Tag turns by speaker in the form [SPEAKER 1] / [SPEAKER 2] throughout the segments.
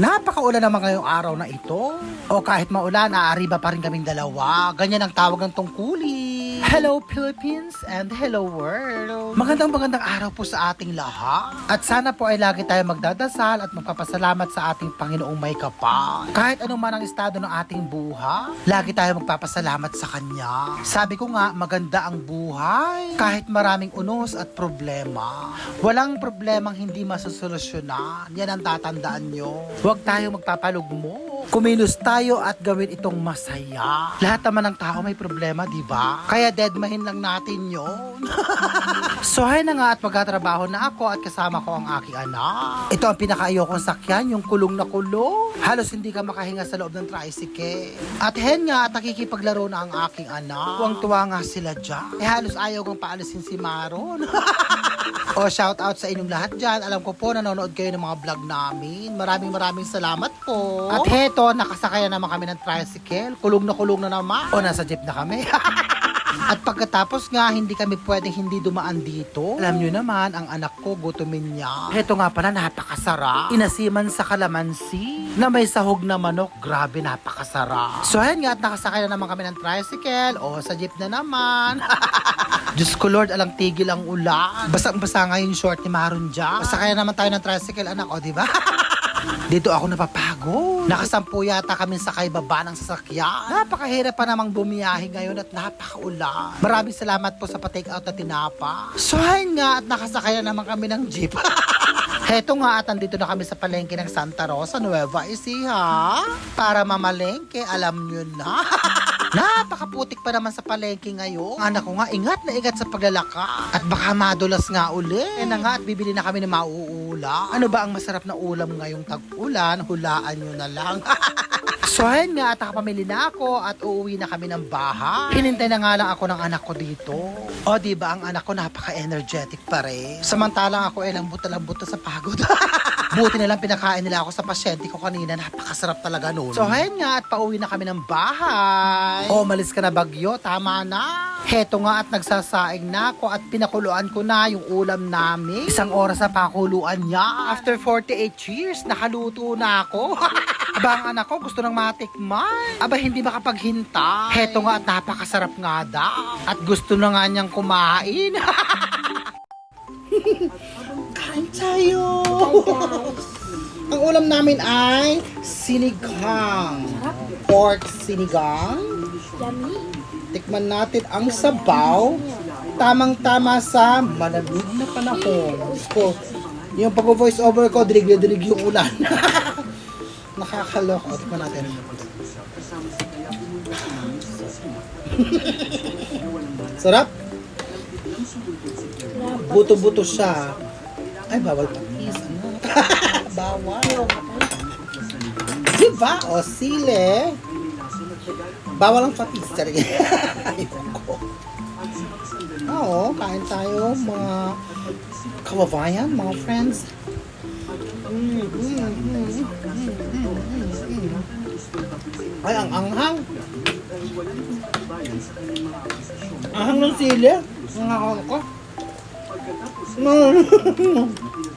[SPEAKER 1] Napakaulan naman ngayong araw na ito. O kahit maulan, aariba pa rin kaming dalawa. Ganyan ang tawag ng tungkuli. Hello Philippines and hello world. Magandang magandang araw po sa ating lahat. At sana po ay lagi tayo magdadasal at magpapasalamat sa ating Panginoong may kapal. Kahit anong man ang estado ng ating buhay, lagi tayo magpapasalamat sa Kanya. Sabi ko nga, maganda ang buhay. Kahit maraming unos at problema. Walang problemang hindi masusolusyonan. Yan ang tatandaan nyo. Huwag tayo magpapalugmo. Kumilos tayo at gawin itong masaya. Lahat naman ng tao may problema, di ba? Kaya deadmahin lang natin yon. so hay na nga at magtatrabaho na ako at kasama ko ang aking anak. Ito ang pinakaayokong sakyan, yung kulong na kulong. Halos hindi ka makahinga sa loob ng tricycle. At hen nga at nakikipaglaro na ang aking anak. Tuwang-tuwa nga sila dyan. Eh halos ayaw kong paalisin si Maron. O shout out sa inyong lahat dyan. Alam ko po nanonood kayo ng mga vlog namin. Maraming maraming salamat po. At heto, nakasakaya naman kami ng tricycle. Kulong na kulong na naman. O nasa jeep na kami. At pagkatapos nga, hindi kami pwedeng hindi dumaan dito. Alam nyo naman, ang anak ko, gutumin niya. Heto nga pala, napakasarap. Inasiman sa kalamansi na may sahog na manok. Grabe, napakasarap. So, ayan nga, at nakasakay na naman kami ng tricycle. O, sa jeep na naman. Diyos ko Lord, alang tigil ang ulan. Basang-basa nga yung short ni Maron dyan. Masakaya naman tayo ng tricycle, anak, o, di ba? Dito ako napapagod. Nakasampu yata kami sa baba ng sasakyan. Napakahirap pa namang bumiyahe ngayon at napakaulan. Maraming salamat po sa pa-take out na tinapa. So ayun nga at nakasakay na naman kami ng jeep. Heto nga at andito na kami sa palengke ng Santa Rosa, Nueva Ecija. Para mamalengke, alam nyo na. Napakaputik pa naman sa palengke ngayon. Anak ko nga, ingat na ingat sa paglalaka. At baka madulas nga uli. Kaya na nga at bibili na kami ng mauula. Ano ba ang masarap na ulam ngayong tag-ulan? Hulaan nyo na lang. So ayun nga, at nakapamili na ako at uuwi na kami ng bahay. Hinintay na nga lang ako ng anak ko dito. O di ba ang anak ko napaka-energetic pa rin. Samantalang ako ay lambot na lambot sa pagod. Buti na lang pinakain nila ako sa pasyente ko kanina. Napakasarap talaga noon. So ayun nga, at pauwi na kami ng bahay. O malis ka na bagyo, tama na. Heto nga at nagsasaing na ako at pinakuluan ko na yung ulam namin. Isang oras na pakuluan niya. After 48 years, nakaluto na ako. Aba, ang anak ko gusto ng matikman. Aba, hindi makapaghintay. Heto nga at napakasarap nga daw. At gusto na nga niyang kumain. Kain tayo! ang ulam namin ay sinigang. Pork sinigang. Tikman natin ang sabaw. Tamang-tama sa malamig na panahon. So, yung pag-voice over ko, dilig-dilig yung ulan. Nakakaloko. Tikman natin. Sarap. Buto-buto siya. Ay, bawal patis. Ano? bawal. Diba? O, sile. Bawal ang patis. Ko. Oo, kain tayo mga kababayan, mga friends. Mm, mm, mm, mm. Ay, ang anghang. Anghang ng sili. Ang anghang ko.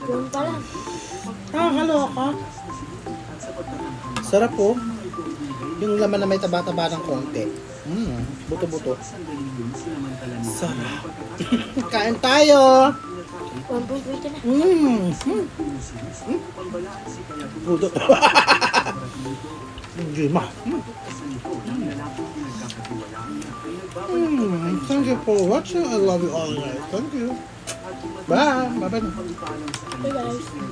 [SPEAKER 2] Yung pala.
[SPEAKER 1] Nakakaloka. Sarap po. Yung laman na may taba-taba ng konti. Mm, buto-buto. Sarap. Kain tayo.
[SPEAKER 2] One point wait na.
[SPEAKER 1] Mm. Mm. Mm. Buto. Hindi ma. Mm. Mm. Thank you for watching. I love you all. Thank you. Bye. Bye-bye.
[SPEAKER 2] Hey guys.